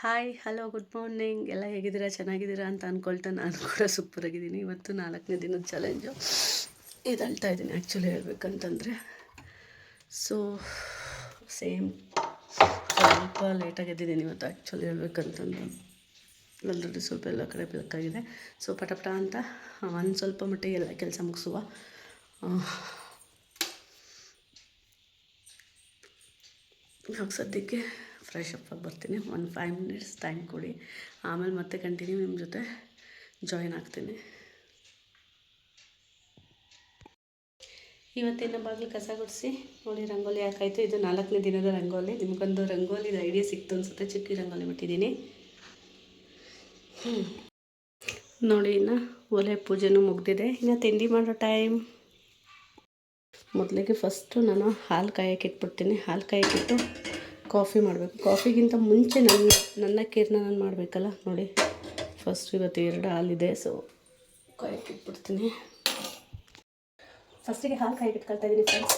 Hi hello good morning ಎಲ್ಲ ಹೇಗಿದ್ದೀರಾ? ಚೆನ್ನಾಗಿದ್ದೀರಾ ಅಂತ ಅಂದ್ಕೊಳ್ತಾ ನಾನು ಕೂಡ ಸೂಪರಾಗಿದ್ದೀನಿ. ಇವತ್ತು ನಾಲ್ಕನೇ ದಿನದ ಚಾಲೆಂಜು ಇದು ಅಳ್ತಾ ಇದ್ದೀನಿ ಆ್ಯಕ್ಚುಲಿ ಹೇಳ್ಬೇಕಂತಂದರೆ. ಸೊ ಸೇಮ್ ಸ್ವಲ್ಪ ಲೇಟಾಗಿ ಎದ್ದಿದ್ದೀನಿ ಇವತ್ತು ಆ್ಯಕ್ಚುಲಿ ಹೇಳ್ಬೇಕಂತಂದ್ರೆ ಎಲ್ಲರೂ ಸ್ವಲ್ಪ ಎಲ್ಲ ಕಡೆ ಬೇಕಾಗಿದೆ ಸೊ ಪಟ ಪಟ ಅಂತ ಒಂದು ಸ್ವಲ್ಪ ಮಟ್ಟಿಗೆ ಎಲ್ಲ ಕೆಲಸ ಮುಗಿಸುವ. ಇವಾಗ ಸದ್ಯಕ್ಕೆ ಫ್ರೆಶ್ ಬರ್ತೀನಿ. ಒಂದು ಫೈವ್ ಮಿನಿಟ್ಸ್ ಟೈಮ್ ಕೊಡಿ. ಆಮೇಲೆ ಮತ್ತೆ ಕಂಟಿನ್ಯೂ ನಿಮ್ಮ ಜೊತೆ ಜಾಯಿನ್ ಆಗ್ತೀನಿ. ಇವತ್ತಿನ ಬಾಗಿಲು ಕಸ ಗುಡಿಸಿ? ನೋಡಿ ರಂಗೋಲಿ ಹಾಕಾಯ್ತು. ಇದು ನಾಲ್ಕನೇ ದಿನದ ರಂಗೋಲಿ. ನಿಮಗೊಂದು ರಂಗೋಲಿ ಐಡಿಯಾ ಸಿಕ್ತು ಅನ್ಸುತ್ತೆ. ಚಿಕ್ಕಿ ರಂಗೋಲಿ ಬಿಟ್ಟಿದ್ದೀನಿ. ಹ್ಞೂ ನೋಡಿ ಇನ್ನು ಒಲೆ ಪೂಜೆನೂ ಮುಗ್ದಿದೆ. ಇನ್ನು ತಿಂಡಿ ಮಾಡೋ ಟೈಮ್ ಮೊದಲಿಗೆ ಫಸ್ಟು ನಾನು ಹಾಲು ಕಾಯಕ್ಕೆ ಇಟ್ಬಿಡ್ತೀನಿ. ಹಾಲು ಕಾಯಕ್ಕಿಟ್ಟು ಕಾಫಿ ಮಾಡಬೇಕು. ಕಾಫಿಗಿಂತ ಮುಂಚೆ ನನ್ನ ನನ್ನ ಕೇರ್ನ ನಾನು ಮಾಡಬೇಕಲ್ಲ, ನೋಡಿ. ಫಸ್ಟ್ ಇವತ್ತು ಎರಡು ಹಾಲಿದೆ ಸೊ ಕಾಯಕ್ಕೆ ಇಟ್ಬಿಡ್ತೀನಿ. ಫಸ್ಟಿಗೆ ಹಾಲು ಕಾಯಕ್ಕೆ ಇಟ್ಕೊಳ್ತಾ ಇದ್ದೀನಿ ಫ್ರೆಂಡ್ಸ್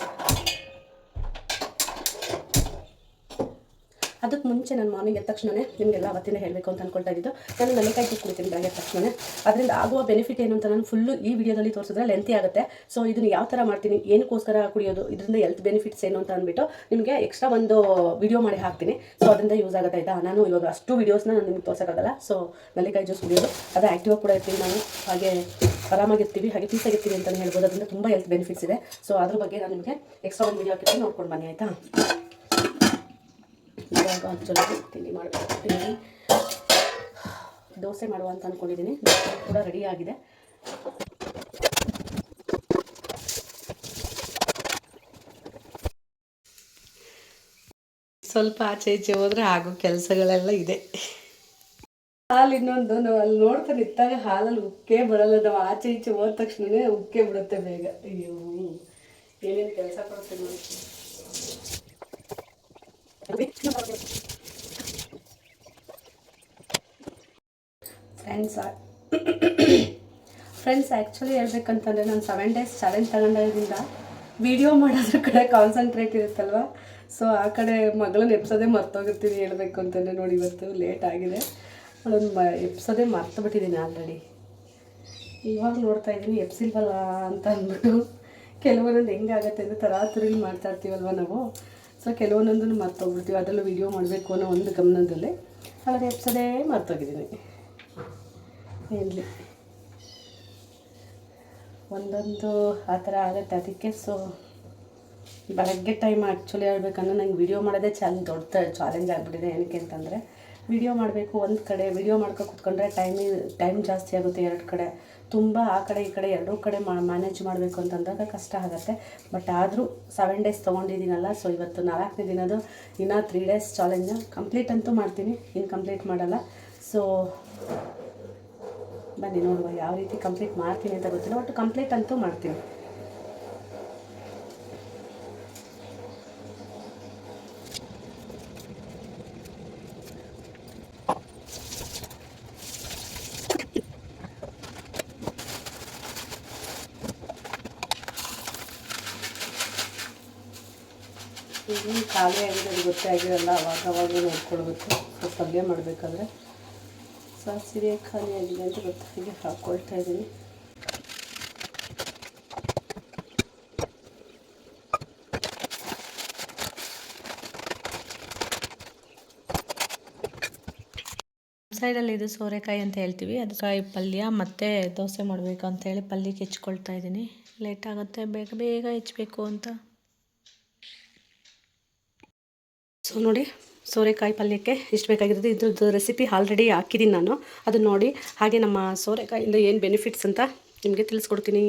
ಅದಕ್ಕೆ ಮುಂಚೆ ನಾನು ಮಾರ್ನಿಂಗ್ ಎದ್ದ ತಕ್ಷಣವೇ ನಿಮಗೆಲ್ಲ ಅವತ್ತಿನ ಹೇಳಬೇಕು ಅಂತ ಅಂದ್ಕೊಳ್ತಾ ಇದ್ದು ನಾನು ನೆನೆಕಾಯಿ ಟೀ ಕುಡಿತೀನಿ ಬೆಳಗ್ಗೆ ತಕ್ಷಣವೇ ಅದರಿಂದ ಆಗುವ ಬೆನಿಫಿಟ್ ಏನು ಅಂತ ನಾನು ಫುಲ್ಲು ಈ ವಿಡಿಯೋದಲ್ಲಿ ತೋರಿಸಿದ್ರೆ ಲೆಂತಿ ಆಗುತ್ತೆ. ಸೊ ಇದನ್ನು ಯಾವ ಥರ ಮಾಡ್ತೀನಿ, ಏನಕ್ಕೋಸ್ಕರ ಕುಡಿಯೋದು, ಇದರಿಂದ ಹೆಲ್ತ್ ಬೆನಿಫಿಟ್ಸ್ ಏನು ಅಂತ ಅಂದ್ಬಿಟ್ಟು ನಿಮಗೆ ಎಕ್ಸ್ಟ್ರಾ ಒಂದು ವಿಡಿಯೋ ಮಾಡಿ ಹಾಕ್ತೀನಿ. ಸೊ ಅದರಿಂದ ಯೂಸ್ ಆಗುತ್ತೆ, ಆಯಿತಾ? ನಾನು ಇವಾಗ ಅಷ್ಟು ವೀಡಿಯೋಸ್ನ ನಾನು ನಿಮ್ಗೆ ತೋರ್ಸೋಕ್ಕಾಗಲ್ಲ. ಸೊ ನೆಲ್ಲಿಕಾಯಿ ಜ್ಯೂಸ್ ಕುಡಿಯೋದು. ಅದು ಆ್ಯಕ್ಟಿವ್ ಕೂಡ ಇರ್ತೀನಿ ನಾನು. ಹಾಗೆ ಆರಾಮಾಗಿರ್ತೀವಿ ಹಾಗೆ ಪೀಸಾಗಿರ್ತೀವಿ ಅಂತಲೇ ಹೇಳ್ಬೋದು. ಅದರಿಂದ ತುಂಬ ಹೆಲ್ತ್ ಬೆನಿಫಿಟ್ಸ್ ಇದೆ. ಸೊ ಅದ್ರ ಬಗ್ಗೆ ನಾನು ನಿಮಗೆ ಎಕ್ಸ್ಟ್ರಾ ಒಂದು ವಿಡಿಯೋ ಹಾಕಿದ್ರೆ ನೋಡ್ಕೊಂಡು ಬನ್ನಿ, ಆಯಿತಾ? ಇವಾಗ ಜೊತೆಗೆ ತಿಂಡಿ ಮಾಡಬೇಕು. ದೋಸೆ ಮಾಡುವ ಅಂತ ಅಂದ್ಕೊಂಡಿದ್ದೀನಿ ದೋಸೆ ಕೂಡ ರೆಡಿ ಆಗಿದೆ. ಸ್ವಲ್ಪ ಆಚೆ ಈಚೆ ಹೋದ್ರೆ ಆಗೋ ಕೆಲಸಗಳೆಲ್ಲ ಇದೆ. ಹಾಲು ಇನ್ನೊಂದು ನಾವು ಅಲ್ಲಿ ನೋಡ್ತಾ ನಿಂತಾಗ ಹಾಲಲ್ಲಿ ಉಕ್ಕೇ ಬರಲ್ಲ. ನಾವು ಆಚೆ ಈಚೆ ಹೋದ ತಕ್ಷಣವೇ ಉಕ್ಕೇ ಬಿಡುತ್ತೆ ಬೇಗ. ಅಯ್ಯೋ ಏನೇನು ಕೆಲಸ ಕೊಡ್ತೀನಿ ನೋಡಿ ಫ್ರೆಂಡ್ಸ್ ಫ್ರೆಂಡ್ಸ್ ಆ್ಯಕ್ಚುಲಿ ಹೇಳ್ಬೇಕಂತಂದರೆ ನಾನು ಸೆವೆನ್ ಡೇಸ್ ಚಾಲೆಂಜ್ ತಗೊಂಡಿರೋದ್ರಿಂದ ವಿಡಿಯೋ ಮಾಡೋದ್ರ ಕಡೆ ಕಾನ್ಸಂಟ್ರೇಟ್ ಇರುತ್ತಲ್ವ? ಸೊ ಆ ಕಡೆ ಮಗಳನ್ನ ಎಪ್ಸೋದೇ ಮರ್ತೋಗಿರ್ತೀನಿ ಹೇಳಬೇಕು ಅಂತಂದರೆ ನೋಡಿ ಇವತ್ತು ಲೇಟ್ ಆಗಿದೆ. ಅವಳನ್ನು ಮ ಎಪ್ಸೋದೇ ಮರ್ತು ಬಿಟ್ಟಿದ್ದೀನಿ ಆಲ್ರೆಡಿ ಇವಾಗ ನೋಡ್ತಾ ಇದ್ದೀನಿ ಎಪ್ಸಿಲ್ವಲ್ಲ ಅಂತ ಅಂದ್ಬಿಟ್ಟು. ಕೆಲವೊಂದೊಂದು ಹೆಂಗಾಗತ್ತೆ ಅಂದರೆ ತರಾತುರಿಲಿ ಮಾಡ್ತಾ ಇರ್ತೀವಲ್ವ ನಾವು? ಸೊ ಕೆಲವೊಂದೊಂದನ್ನು ಮರ್ತೋಗ್ಬಿಡ್ತೀವಿ. ಅದರಲ್ಲೂ ವಿಡಿಯೋ ಮಾಡಬೇಕು ಅನ್ನೋ ಒಂದು ಗಮನದಲ್ಲಿ ಹಾಗಾದ್ರೆ ಎಪ್ಸೋದೇ ಮರ್ತೋಗಿದ್ದೀನಿ. ಏನ್ಲಿ ಒಂದೊಂದು ಆ ಥರ ಆಗುತ್ತೆ ಅದಕ್ಕೆ. ಸೊ ಬೆಳಗ್ಗೆ ಟೈಮ್ ಆ್ಯಕ್ಚುಲಿ ಹೇಳ್ಬೇಕಂದ್ರೆ ನಂಗೆ ವಿಡಿಯೋ ಮಾಡೋದೇ ಚಾಲೆಂಜ್ ದೊಡ್ಡ ಚಾಲೆಂಜ್ ಆಗಿಬಿಟ್ಟಿದೆ. ಏನಕ್ಕೆ ಅಂತಂದರೆ ವಿಡಿಯೋ ಮಾಡಬೇಕು ಒಂದು ಕಡೆ ವಿಡಿಯೋ ಮಾಡ್ಕೊ ಕೂತ್ಕೊಂಡ್ರೆ ಟೈಮಿ ಟೈಮ್ ಜಾಸ್ತಿ ಆಗುತ್ತೆ ಎರಡು ಕಡೆ. ತುಂಬ ಆ ಕಡೆ ಈ ಕಡೆ ಎರಡೂ ಕಡೆ ಮ್ಯಾನೇಜ್ ಮಾಡಬೇಕು ಅಂತಂದಾಗ ಕಷ್ಟ ಆಗುತ್ತೆ. ಬಟ್ ಆದರೂ ಸೆವೆನ್ ಡೇಸ್ ತೊಗೊಂಡಿದ್ದೀನಲ್ಲ ಸೊ ಇವತ್ತು ನಾಲ್ಕನೇ ದಿನದು ಇನ್ನೂ ತ್ರೀ ಡೇಸ್ ಚಾಲೆಂಜ್ನ ಕಂಪ್ಲೀಟ್ ಅಂತೂ ಮಾಡ್ತೀನಿ. ಇನ್ನು ಕಂಪ್ಲೀಟ್ ಮಾಡಲ್ಲ. ಸೊ ಬನ್ನಿ ನೋಡುವ ಯಾವ ರೀತಿ ಕಂಪ್ಲೀಟ್ ಮಾಡ್ತೀನಿ ಅಂತ ಗೊತ್ತಿಲ್ಲ ಒಟ್ಟು ಕಂಪ್ಲೀಟ್ ಅಂತೂ ಮಾಡ್ತೀನಿ. ಈಗೇನು ಖಾಲಿ ಆಗಿದೆ ಅದು ಗೊತ್ತೇ ಆಗಿರಲ್ಲ, ಅವಾಗ ಅವಾಗ ನೋಡ್ಕೊಳ್ಬೇಕು. ಸೊ ಪಲ್ಯ ಮಾಡಬೇಕಾದ್ರೆ. ಸಾಸಿವೆ ಖಾಲಿ ಆಗಿದೆ ಅಂತ ಗೊತ್ತಾಗಿ ಹಾಕ್ಕೊಳ್ತಾ ಇದ್ದೀನಿ. ಸೈಡಲ್ಲಿ ಇದು ಸೋರೆಕಾಯಿ ಅಂತ ಹೇಳ್ತೀವಿ. ಅದಕ್ಕಾಯಿ ಪಲ್ಯ ಮತ್ತು ದೋಸೆ ಮಾಡಬೇಕು ಅಂತೇಳಿ ಪಲ್ಯಕ್ಕೆ ಹೆಚ್ಕೊಳ್ತಾ ಇದ್ದೀನಿ. ಲೇಟ್ ಆಗುತ್ತೆ, ಬೇಗ ಬೇಗ ಹೆಚ್ಬೇಕು ಅಂತ. ಸೊ ನೋಡಿ, ಸೋರೆಕಾಯಿ ಪಲ್ಯಕ್ಕೆ ಇಷ್ಟು ಬೇಕಾಗಿರೋದು? ಇದ್ರದ್ದು ರೆಸಿಪಿ ಆಲ್ರೆಡಿ ಹಾಕಿದ್ದೀನಿ ನಾನು. ಅದನ್ನು ನೋಡಿ, ಹಾಗೆ ನಮ್ಮ ಸೋರೆಕಾಯಿಂದ ಏನು ಬೆನಿಫಿಟ್ಸ್ ಅಂತ ನಿಮಗೆ ತಿಳಿಸ್ಕೊಡ್ತೀನಿ.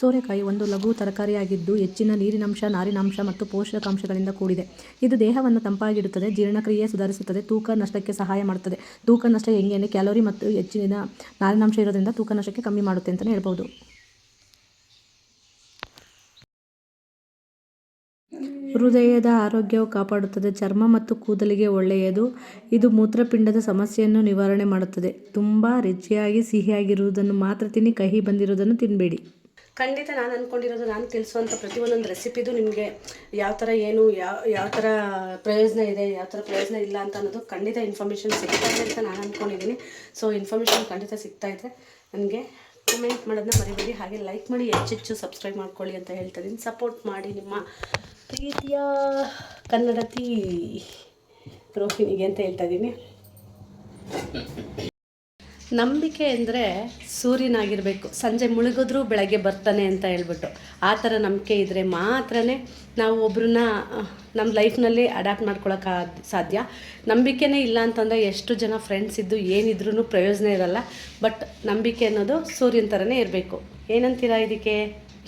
ಸೋರೆಕಾಯಿ ಒಂದು ಲಘು ತರಕಾರಿಯಾಗಿದ್ದು ಹೆಚ್ಚಿನ ನೀರಿನಂಶ, ನಾರಿನಾಂಶ ಮತ್ತು ಪೋಷಕಾಂಶಗಳಿಂದ ಕೂಡಿದೆ. ಇದು ದೇಹವನ್ನು ತಂಪಾಗಿಡುತ್ತದೆ, ಜೀರ್ಣಕ್ರಿಯೆ ಸುಧಾರಿಸುತ್ತದೆ, ತೂಕ ನಷ್ಟಕ್ಕೆ ಸಹಾಯ ಮಾಡುತ್ತದೆ ತೂಕ ನಷ್ಟ ಹೆಂಗೆ ಕ್ಯಾಲೋರಿ ಮತ್ತು ಹೆಚ್ಚಿನ ನಾರಿನಾಂಶ ಇರೋದ್ರಿಂದ ತೂಕ ನಷ್ಟಕ್ಕೆ ಕಮ್ಮಿ ಮಾಡುತ್ತೆ ಅಂತಲೇ ಹೇಳ್ಬೋದು. ಹೃದಯದ ಆರೋಗ್ಯವು ಕಾಪಾಡುತ್ತದೆ. ಚರ್ಮ ಮತ್ತು ಕೂದಲಿಗೆ ಒಳ್ಳೆಯದು. ಇದು ಮೂತ್ರಪಿಂಡದ ಸಮಸ್ಯೆಯನ್ನು ನಿವಾರಣೆ ಮಾಡುತ್ತದೆ. ತುಂಬ ರುಚಿಯಾಗಿ, ಸಿಹಿಯಾಗಿರುವುದನ್ನು ಮಾತ್ರ ತಿನ್ನಿ, ಕಹಿ ಬಂದಿರುವುದನ್ನು ತಿನ್ನಬೇಡಿ ಖಂಡಿತ ನಾನು ಅಂದ್ಕೊಂಡಿರೋದು, ನಾನು ತಿಳಿಸುವಂಥ ಪ್ರತಿಯೊಂದೊಂದು ರೆಸಿಪಿದು ನಿಮಗೆ ಯಾವ ಥರ ಏನು, ಯಾವ ಯಾವ ಥರ ಪ್ರಯೋಜನ ಇದೆ, ಯಾವ ಥರ ಪ್ರಯೋಜನ ಇಲ್ಲ ಅಂತ ಅನ್ನೋದು ಖಂಡಿತ ಇನ್ಫಾರ್ಮೇಷನ್ ಸಿಗ್ತಾ ಇದೆ ಅಂತ ನಾನು ಅಂದ್ಕೊಂಡಿದ್ದೀನಿ. ಸೊ ಇನ್ಫಾರ್ಮೇಷನ್ ಖಂಡಿತ ಸಿಗ್ತಾ ಇದೆ. ನನಗೆ ಕಮೆಂಟ್ ಮಾಡೋದನ್ನ ಮರಿಬೇಡಿ. ಹಾಗೆ ಲೈಕ್ ಮಾಡಿ ಹೆಚ್ಚೆಚ್ಚು ಸಬ್ಸ್ಕ್ರೈಬ್ ಮಾಡ್ಕೊಳ್ಳಿ ಅಂತ ಹೇಳ್ತಾ ಇದ್ದೀನಿ. ಸಪೋರ್ಟ್ ಮಾಡಿ ನಿಮ್ಮ ಪ್ರೀತಿಯ ಕನ್ನಡತಿ ರೋಹಿಣಿಗೆ ಅಂತ ಹೇಳ್ತಾ ಇದ್ದೀನಿ ನಂಬಿಕೆ ಅಂದರೆ ಸೂರ್ಯನಾಗಿರಬೇಕು. ಸಂಜೆ ಮುಳುಗಿದ್ರೂ ಬೆಳಗ್ಗೆ ಬರ್ತಾನೆ ಅಂತ ಹೇಳ್ಬಿಟ್ಟು. ಆ ಥರ ನಂಬಿಕೆ ಇದ್ದರೆ ಮಾತ್ರನೇ ನಾವು ಒಬ್ರನ್ನ ನಮ್ಮ ಲೈಫ್ನಲ್ಲಿ ಅಡಾಪ್ಟ್ ಮಾಡ್ಕೊಳಕ್ಕೆ ಸಾಧ್ಯ. ನಂಬಿಕೆನೇ ಇಲ್ಲ ಅಂತಂದರೆ ಎಷ್ಟು ಜನ ಫ್ರೆಂಡ್ಸ್ ಇದ್ದು ಏನಿದ್ರೂ ಪ್ರಯೋಜನ ಇರಲ್ಲ. ಬಟ್ ನಂಬಿಕೆ ಅನ್ನೋದು ಸೂರ್ಯನ ಥರನೇ ಇರಬೇಕು. ಏನಂತೀರಾ ಇದಕ್ಕೆ?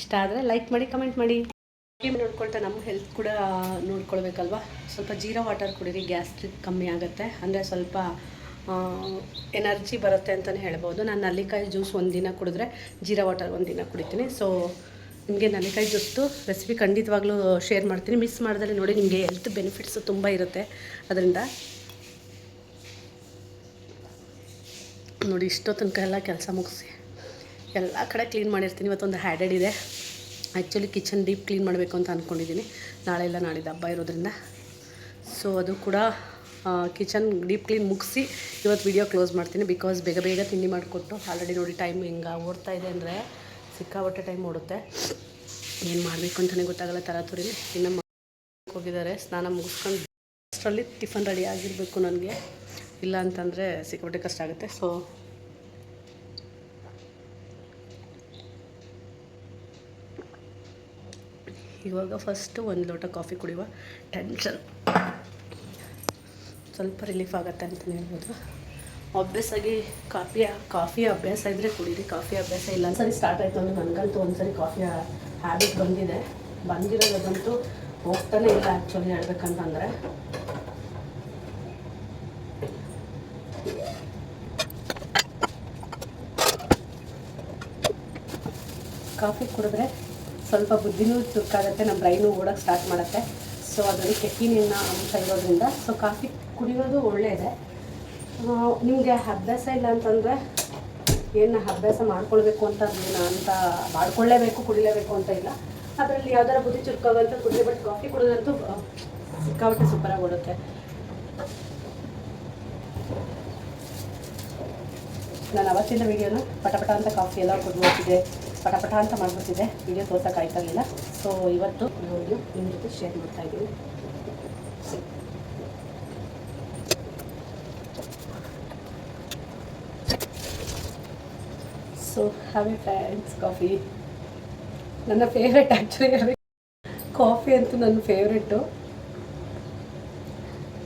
ಇಷ್ಟ ಆದರೆ ಲೈಕ್ ಮಾಡಿ ಕಮೆಂಟ್ ಮಾಡಿ. ನೋಡ್ಕೊಳ್ತಾ ನಮ್ಮ ಹೆಲ್ತ್ ಕೂಡ ನೋಡ್ಕೊಳ್ಬೇಕಲ್ವಾ? ಸ್ವಲ್ಪ ಜೀರಾ ವಾಟರ್ ಕುಡೀರಿ ಗ್ಯಾಸ್ಟ್ರಿಕ್ ಕಮ್ಮಿ ಆಗುತ್ತೆ. ಅಂದರೆ ಸ್ವಲ್ಪ ಎನರ್ಜಿ ಬರುತ್ತೆ ಅಂತಲೇ ಹೇಳ್ಬೋದು. ನಾನು ನಲ್ಲಿಕಾಯಿ ಜ್ಯೂಸ್ ಒಂದಿನ ಕುಡಿದ್ರೆ ಜೀರಾ ವಾಟರ್ ಒಂದಿನ ಕುಡಿತೀನಿ. ಸೊ ನಿಮಗೆ ನಲ್ಲಿಕಾಯಿ ಜ್ಯೂಸ್ದು ರೆಸಿಪಿ ಖಂಡಿತವಾಗ್ಲೂ ಶೇರ್ ಮಾಡ್ತೀನಿ. ಮಿಸ್ ಮಾಡಿದ್ರೆ ನೋಡಿ ನಿಮಗೆ ಹೆಲ್ತ್ ಬೆನಿಫಿಟ್ಸು ತುಂಬ ಇರುತ್ತೆ. ಅದರಿಂದ ನೋಡಿ ಇಷ್ಟೋ ತನಕ ಎಲ್ಲ ಕೆಲಸ ಮುಗಿಸಿ. ಎಲ್ಲ ಕಡೆ ಕ್ಲೀನ್ ಮಾಡಿರ್ತೀನಿ. ಇವತ್ತೊಂದು ಹ್ಯಾಡೆಡ್ ಇದೆ. ಆ್ಯಕ್ಚುಲಿ ಕಿಚನ್ ಡೀಪ್ ಕ್ಲೀನ್ ಮಾಡಬೇಕು ಅಂತ ಅಂದ್ಕೊಂಡಿದ್ದೀನಿ ನಾಳೆ ಎಲ್ಲ ನಾಳಿದ್ದು ಹಬ್ಬ ಇರೋದ್ರಿಂದ. ಸೊ ಅದು ಕೂಡ ಕಿಚನ್ ಡೀಪ್ ಕ್ಲೀನ್ ಮುಗಿಸಿ ಇವತ್ತು ವಿಡಿಯೋ ಕ್ಲೋಸ್ ಮಾಡ್ತೀನಿ. ಬಿಕಾಸ್ ಬೇಗ ಬೇಗ ತಿಂಡಿ ಮಾಡಿಕೊಟ್ಟು ಆಲ್ರೆಡಿ ನೋಡಿ ಟೈಮ್ ಹಿಂಗೆ ಓಡ್ತಾ ಇದೆ ಅಂದರೆ ಸಿಕ್ಕಾಪಟ್ಟೆ ಟೈಮ್ ಓಡುತ್ತೆ. ಏನು ಮಾಡಬೇಕು ಅಂತಲೇ ಗೊತ್ತಾಗಲ್ಲ ತರಾತುರಿಲಿ. ಇನ್ನು ಹೋಗಿದ್ದಾರೆ. ಸ್ನಾನ ಮುಗಿಸ್ಕೊಂಡು ಅಷ್ಟರಲ್ಲಿ ಟಿಫನ್ ರೆಡಿ ಆಗಿರಬೇಕು ನನಗೆ. ಇಲ್ಲ ಅಂತಂದರೆ ಸಿಕ್ಕಾಪಟ್ಟೆ ಕಷ್ಟ ಆಗುತ್ತೆ. ಸೊ ಇವಾಗ ಫಸ್ಟು ಒಂದು ಲೋಟ ಕಾಫಿ ಕುಡಿಯುವ ಟೆನ್ಷನ್ ಸ್ವಲ್ಪ ರಿಲೀಫ್ ಆಗುತ್ತೆ ಅಂತಲೇ ಹೇಳ್ಬೋದು. ಆಗಿ ಕಾಫಿ ಕಾಫಿ ಅಭ್ಯಾಸ ಇದ್ದರೆ ಕುಡೀರಿ ಕಾಫಿ ಅಭ್ಯಾಸ ಇಲ್ಲ ಸರಿ ಸ್ಟಾರ್ಟ್ ಆಯಿತು ಅಂದರೆ ನನಗಂತೂ ಒಂದ್ಸರಿ ಕಾಫಿ ಹ್ಯಾಬಿಟ್ ಬಂದಿದೆ. ಬಂದಿರೋದಂತೂ ಹೋಗ್ತಾನೆ ಇಲ್ಲ ಆ್ಯಕ್ಚುಲಿ ಹೇಳ್ಬೇಕಂತಂದರೆ ಕಾಫಿ ಕುಡಿದ್ರೆ ಸ್ವಲ್ಪ ಬುದ್ಧಿನೂ ಚುರುಕಾಗುತ್ತೆ ನಮ್ಮ ಬ್ರೈನು ಓಡೋಕ್ಕೆ ಸ್ಟಾರ್ಟ್ ಮಾಡುತ್ತೆ. ಸೊ ಅದರಲ್ಲಿ ಕೆಫಿನಿನ ಅಂಶ ಇರೋದ್ರಿಂದ ಸೊ ಕಾಫಿ ಕುಡಿಯೋದು ಒಳ್ಳೆಯದೆ ನಿಮಗೆ ಅಭ್ಯಾಸ ಇಲ್ಲ ಅಂತಂದರೆ ಏನು ಅಭ್ಯಾಸ ಮಾಡ್ಕೊಳ್ಬೇಕು ಅಂತ ಅಂತ ಮಾಡ್ಕೊಳ್ಳೇಬೇಕು ಕುಡಿಲೇಬೇಕು ಅಂತ ಇಲ್ಲ. ಅದರಲ್ಲಿ ಯಾವ್ದಾರ ಬುದ್ಧಿ ಚುರುಕಾಗಂತ ಕುಡಿದ್ರೆ ಬಟ್ ಕಾಫಿ ಕುಡಿದಂತೂ ಸಿಕ್ಕಾಬಿಟ್ಟು ಸೂಪರಾಗಿ ಓಡುತ್ತೆ. ನಾನು ಅವತ್ತಿನ ವೀಡಿಯೋನ ಪಟಪಟ ಅಂತ ಕಾಫಿ ಎಲ್ಲ ಕುಡ್ಬೋತಿದ್ದೆ ಪಟಪಟ ಅಂತ ಮಾಡ್ಬಿಟ್ಟಿದ್ದೆ ವಿಡಿಯೋ ಇಲ್ಲ. ಸೊ ಇವತ್ತು ನೋಡಿ ನಿಮ್ಮ ಜೊತೆ ಶೇರ್ ಮಾಡ್ತಾ ಇದ್ದೀನಿ so have a friends coffee ನನ್ನ ಫೇವ್ರೆಟ್ ಆ್ಯಕ್ಚುಲಿ ಕಾಫಿ ಅಂತೂ ನನ್ನ ಫೇವ್ರೆಟ್ಟು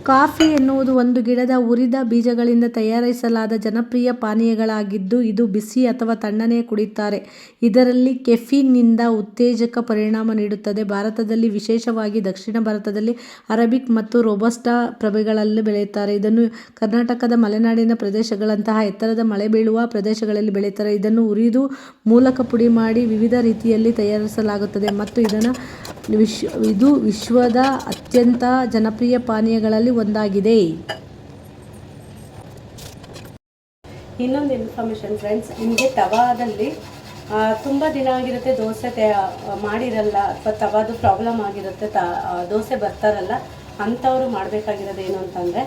ಕಾಫಿ ಎನ್ನುವುದು ಒಂದು ಗಿಡದ ಹುರಿದ ಬೀಜಗಳಿಂದ ತಯಾರಿಸಲಾದ ಜನಪ್ರಿಯ ಪಾನೀಯಗಳಾಗಿದ್ದು ಇದು ಬಿಸಿ ಅಥವಾ ತಣ್ಣನೆ ಕುಡಿತಾರೆ ಇದರಲ್ಲಿ ಕೆಫೀನ್ನಿಂದ ಉತ್ತೇಜಕ ಪರಿಣಾಮ ನೀಡುತ್ತದೆ. ಭಾರತದಲ್ಲಿ ವಿಶೇಷವಾಗಿ ದಕ್ಷಿಣ ಭಾರತದಲ್ಲಿ ಅರಬಿಕ್ ಮತ್ತು ರೋಬಸ್ಟಾ ಪ್ರಭೆಗಳಲ್ಲಿ ಬೆಳೆಯುತ್ತಾರೆ. ಇದನ್ನು ಕರ್ನಾಟಕದ ಮಲೆನಾಡಿನ ಪ್ರದೇಶಗಳಂತಹ ಎತ್ತರದ ಮಳೆ ಬೀಳುವ ಪ್ರದೇಶಗಳಲ್ಲಿ ಬೆಳೆಯುತ್ತಾರೆ. ಇದನ್ನು ಹುರಿದು ಮೂಲಕ ಪುಡಿ ಮಾಡಿ ವಿವಿಧ ರೀತಿಯಲ್ಲಿ ತಯಾರಿಸಲಾಗುತ್ತದೆ. ಮತ್ತು ಇದನ್ನು ವಿಶ್ವ, ಇದು ವಿಶ್ವದ ಅತ್ಯಂತ ಜನಪ್ರಿಯ ಪಾನೀಯಗಳಲ್ಲಿ ಒಂದಾಗಿದೆ. ಇನ್ನೊಂದು ಇನ್ಫಾರ್ಮೇಷನ್ ಫ್ರೆಂಡ್ಸ್ ನಿಮಗೆ ತವಾದಲ್ಲಿ ತುಂಬ ದಿನ ಆಗಿರುತ್ತೆ ದೋಸೆ ಮಾಡಿರಲ್ಲ, ಅಥವಾ ತವಾದು ಪ್ರಾಬ್ಲಮ್ ಆಗಿರುತ್ತೆ ತ ದೋಸೆ ಬರ್ತಾರಲ್ಲ, ಅಂಥವ್ರು ಮಾಡಬೇಕಾಗಿರೋದು ಏನು ಅಂತಂದರೆ,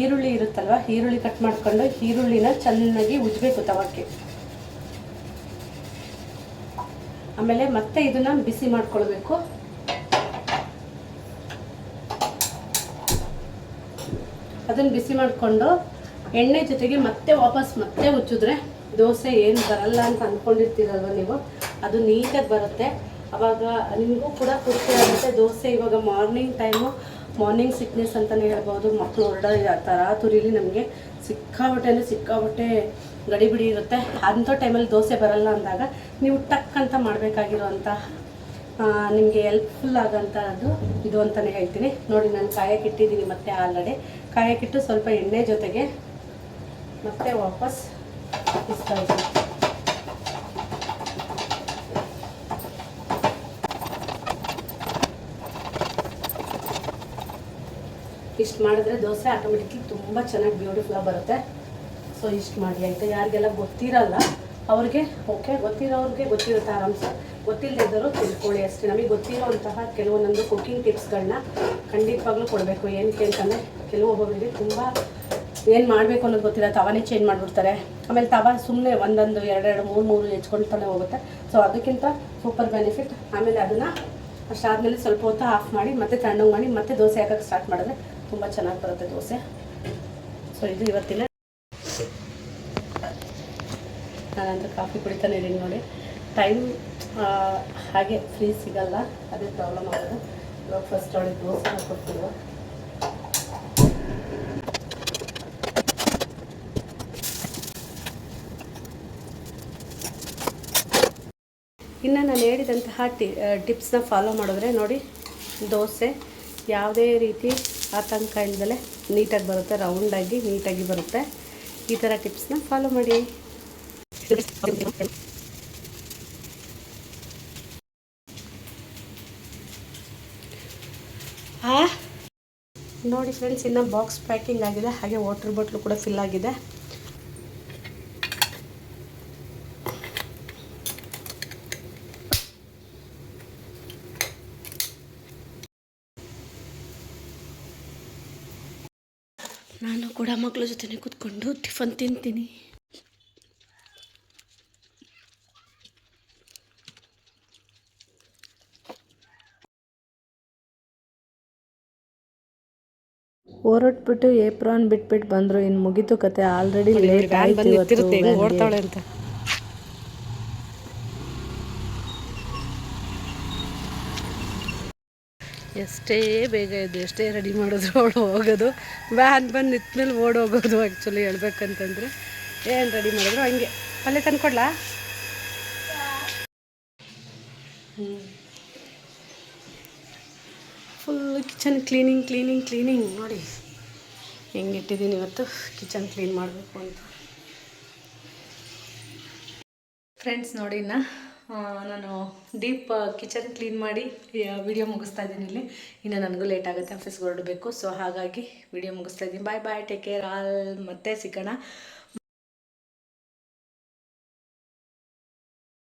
ಈರುಳ್ಳಿ ಇರುತ್ತಲ್ವ, ಈರುಳ್ಳಿ ಕಟ್ ಮಾಡ್ಕೊಂಡು ಈರುಳ್ಳಿನ ಚೆನ್ನಾಗಿ ಉಜ್ಬೇಕು ತವಕ್ಕೆ. ಆಮೇಲೆ ಮತ್ತೆ ಇದನ್ನ ಬಿಸಿ ಮಾಡ್ಕೊಳ್ಬೇಕು. ಅದನ್ನು ಬಿಸಿ ಮಾಡಿಕೊಂಡು ಎಣ್ಣೆ ಜೊತೆಗೆ ಮತ್ತೆ ವಾಪಸ್ ಮತ್ತೆ ಉಚ್ಚಿದ್ರೆ ದೋಸೆ ಏನು ಬರಲ್ಲ ಅಂತ ಅಂದ್ಕೊಂಡಿರ್ತೀರಲ್ವ ನೀವು? ಅದು ನೀಟಾಗಿ ಬರುತ್ತೆ. ಅವಾಗ ನಿಮಗೂ ಕೂಡ ಖುಷಿ ಆಗುತ್ತೆ. ದೋಸೆ ಇವಾಗ ಮಾರ್ನಿಂಗ್ ಟೈಮು ಮಾರ್ನಿಂಗ್ ಸಿಕ್ನೆಸ್ ಅಂತಲೇ ಹೇಳ್ಬೋದು. ಮಕ್ಕಳು ಹೊರಡೋ ತರಾತುರಿಲಿ ನಮಗೆ ಸಿಕ್ಕಾಬಟ್ಟೆ ಅಂದರೆ ಸಿಕ್ಕಾಬಟ್ಟೆ ಗಡಿಬಿಡಿ ಇರುತ್ತೆ. ಅಂಥ ಟೈಮಲ್ಲಿ ದೋಸೆ ಬರಲ್ಲ ಅಂದಾಗ ನೀವು ಟಕ್ ಅಂತ ಮಾಡಬೇಕಾಗಿರೋಂಥ ನಿಮಗೆ ಹೆಲ್ಪ್ಫುಲ್ ಆಗೋಂಥದ್ದು ಇದು ಅಂತಲೇ ಹೇಳ್ತೀನಿ. ನೋಡಿ, ನಾನು ಕಾಯಕ್ಕೆ ಇಟ್ಟಿದ್ದೀನಿ ಮತ್ತೆ ಆಲ್ರೆಡಿ ಕಾಯಕ್ಕಿಟ್ಟು ಸ್ವಲ್ಪ ಎಣ್ಣೆ ಜೊತೆಗೆ ಮತ್ತೆ ವಾಪಸ್ ಇದ್ದೀನಿ. ಇಷ್ಟು ಮಾಡಿದ್ರೆ ದೋಸೆ ಆಟೋಮೆಟಿಕ್ಲಿ ತುಂಬ ಚೆನ್ನಾಗಿ ಬ್ಯೂಟಿಫುಲ್ಲಾಗಿ ಬರುತ್ತೆ. ಸೊ ಇಷ್ಟು ಮಾಡಿ ಆಯಿತಾ? ಯಾರಿಗೆಲ್ಲ ಗೊತ್ತಿರಲ್ಲ, ಅವ್ರಿಗೆ ಓಕೆ ಗೊತ್ತಿರೋರಿಗೆ ಗೊತ್ತಿರುತ್ತೆ ಆರಾಮ್ಸ. ಗೊತ್ತಿಲ್ಲದೆ ಇದ್ದವರು ತಿಳ್ಕೊಳ್ಳಿ ಅಷ್ಟೇ. ನಮಗೆ ಗೊತ್ತಿರೋಂತಹ ಕೆಲವೊಂದೊಂದು ಕುಕ್ಕಿಂಗ್ ಟಿಪ್ಸ್ಗಳನ್ನ ಖಂಡಿತವಾಗ್ಲೂ ಕೊಡಬೇಕು. ಏನಕ್ಕೆ ಅಂತಂದರೆ ಕೆಲವೊಬ್ಬೊಬ್ಬರಿಗೆ ತುಂಬ ಏನು ಮಾಡಬೇಕು ಅನ್ನೋದು ಗೊತ್ತಿಲ್ಲ. ತವಾನೇ ಚೇಂಜ್ ಮಾಡಿಬಿಡ್ತಾರೆ. ಆಮೇಲೆ ತವ ಸುಮ್ಮನೆ ಒಂದೊಂದು, ಎರಡೆರಡು, ಮೂರು ಮೂರು ಹೆಚ್ಕೊಳ್ತಾನೆ ಹೋಗುತ್ತೆ. ಸೊ ಅದಕ್ಕಿಂತ ಸೂಪರ್ ಬೆನಿಫಿಟ್ ಆಮೇಲೆ ಅದನ್ನು ಅಷ್ಟಾದಮೇಲೆ ಸ್ವಲ್ಪ ಹೊತ್ತು ಆಫ್ ಮಾಡಿ, ಮತ್ತೆ ತಣ್ಣಗೆ ಮಾಡಿ, ಮತ್ತೆ ದೋಸೆ ಹಾಕೋಕ್ಕೆ ಸ್ಟಾರ್ಟ್ ಮಾಡಿದ್ರೆ ತುಂಬ ಚೆನ್ನಾಗಿ ಬರುತ್ತೆ ದೋಸೆ. ಸೊ ಇದು ಇವತ್ತಿನ ನಾನಂತೂ ಕಾಫಿ ಕುಡಿತಾನೆ ಇದ್ದೀನಿ ನೋಡಿ. ಟೈಮ್ ಹಾಗೆ ಫ್ರೀ ಸಿಗಲ್ಲ. ಅದೇ ಪ್ರಾಬ್ಲಮ್ ಆಗೋದು. ಇವಾಗ ಫಸ್ಟ್ ಅವಳಿಗೆ ದೋಸೆ ಕೊಡ್ತಿರುವ ಇನ್ನು ನಾನು ಹೇಳಿದಂತಹ ಟಿ ಟಿಪ್ಸ್ನ ಫಾಲೋ ಮಾಡಿದ್ರೆ ನೋಡಿ, ದೋಸೆ ಯಾವುದೇ ರೀತಿ ಆತಂಕ ಇಲ್ಲದೆ ನೀಟಾಗಿ ಬರುತ್ತೆ, ರೌಂಡಾಗಿ ನೀಟಾಗಿ ಬರುತ್ತೆ. ಈ ಥರ ಟಿಪ್ಸ್ನ ಫಾಲೋ ಮಾಡಿ. ನೋಡಿ ಫ್ರೆಂಡ್ಸ್, ಇನ್ನು ಬಾಕ್ಸ್ ಪ್ಯಾಕಿಂಗ್ ಆಗಿದೆ, ಹಾಗೆ ವಾಟರ್ ಬಾಟ್ಲು ಕೂಡ ಫಿಲ್ ಆಗಿದೆ. ನಾನು ಕೂಡ ಮಕ್ಕಳ ಜೊತೆ ಕೂತ್ಕೊಂಡು ಟಿಫನ್ ತಿಂತೀನಿ. ಹೊರಟ್ಬಿಟ್ಟು ಏಪ್ರಾನ್ ಬಿಟ್ಬಿಟ್ಟು ಬಂದರು. ಇನ್ನು ಮುಗಿತು ಕತೆ. ಆಲ್ರೆಡಿ ಲೇಟ್ ಆಯ್ತು ಅಂತ. ಎಷ್ಟೇ ಬೇಗ ಇದ್ದು ಎಷ್ಟೇ ರೆಡಿ ಮಾಡಿದ್ರು ಅವಳು ಹೋಗೋದು. ವ್ಯಾನ್ ಬಂದು ನಿಂತ್ಮೇಲೆ ಓಡೋಗೋದು ಆ್ಯಕ್ಚುಲಿ ಹೇಳ್ಬೇಕಂತಂದರೆ. ಏನು ರೆಡಿ ಮಾಡಿದ್ರು ಹಂಗೆ. ಪಲ್ಯ ತಂದ್ಕೊಡ್ಲಾ full kitchen cleaning cleaning cleaning ನೋಡಿ ಹೆಂಗೆ ಇಟ್ಟಿದ್ದೀನಿ ಇವತ್ತು? ಕಿಚನ್ ಕ್ಲೀನ್ ಮಾಡಬೇಕು ಅಂತ. ಫ್ರೆಂಡ್ಸ್ ನೋಡಿ ಆ, ನಾನು ಡೀಪ್ ಕಿಚನ್ ಕ್ಲೀನ್ ಮಾಡಿ ವಿಡಿಯೋ ಮುಗಿಸ್ತಾ ಇದ್ದೀನಿ ಇಲ್ಲಿ. ಇನ್ನು ನನಗೂ ಲೇಟ್ ಆಗುತ್ತೆ ಆಫೀಸ್ಗೆ ಹೊರಡಬೇಕು. ಸೊ ಹಾಗಾಗಿ ವಿಡಿಯೋ ಮುಗಿಸ್ತಾ ಇದ್ದೀನಿ. Bye bye take care all ಮತ್ತೆ ಸಿಗೋಣ.